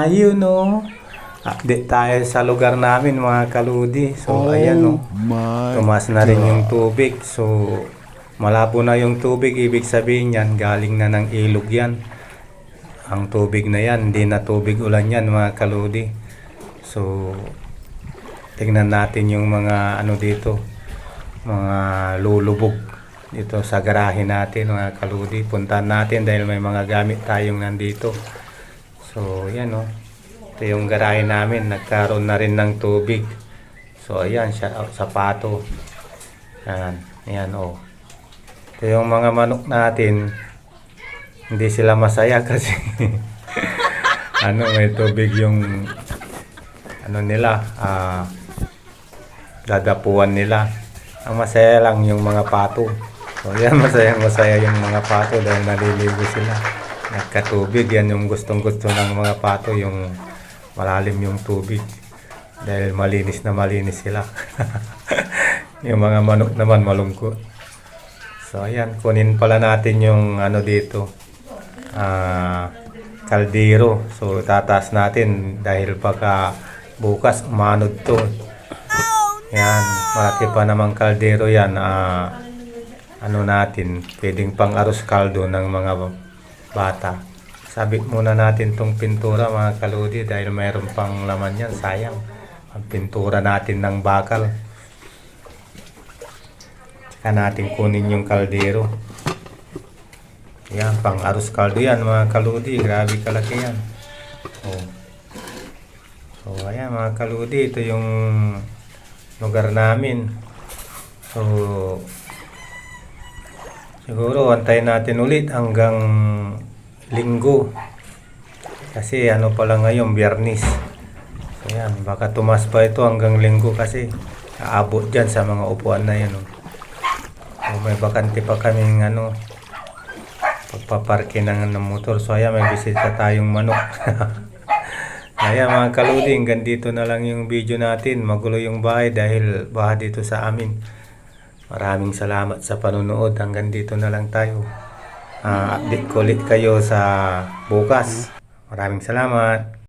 tayo, no? Update tayo sa lugar namin, mga kaludi. So, ayan, no? Tumas na rin yung tubig. So, malabo na yung tubig. Ibig sabihin yan, galing na ng ilog yan. Ang tubig na yan, hindi na tubig ulan yan, mga kaludi. So, tingnan natin yung mga ano dito, mga lulubog dito sa garahe natin, mga kaludi. Puntahan natin dahil may mga gamit tayong nandito. So, yan, no? Ito yung garahe namin. Nagkaroon na rin ng tubig. So, ayan, siya, sapato. Yan, ayan, oh. Ito yung mga manok natin. Hindi sila masaya kasi ano, may tubig yung ano nila, ah, dadapuan nila. Ang masaya lang yung mga pato. So, yan, masaya, masaya yung mga pato dahil naliligo sila. Nagkatubig, yan yung gustong gusto ng mga pato, yung malalim yung tubig. Dahil malinis na malinis sila. yung mga manok naman malungkot. So, ayan, kunin pala natin yung ano dito, ah, kaldero. So, tataas natin dahil pagka bukas umanod to. Yan, malaki pa namang kaldero yan. Ah, ano natin, pwedeng pang arroz kaldo ng mga bata. Sabit muna natin tong pintura mga kaludi dahil mayroon pang laman yan. Sayang. Ang pintura natin ng bakal. Tsaka natin kunin yung kaldero. Yan, pang arroz kaldo yan mga kaludi. Grabe kalaki yan. Oh. So, ayan mga kaludi. Ito yung lugar namin. So, siguro antayin natin ulit hanggang linggo. Kasi ano pala ngayon, biyernis. So, ayan, baka tumas pa ito hanggang linggo kasi aabot dyan sa mga upuan na yan. Oh. So, may bakante pa kaming ano, pagpaparke ng, ng motor. So, ayan, may bisita tayong manok. ayan, mga kaludi, hanggang dito na lang yung video natin. Magulo yung bahay dahil baha dito sa amin. Maraming salamat sa panonood. Hanggang dito na lang tayo. Ah, update ko ulit kayo sa bukas. Maraming salamat.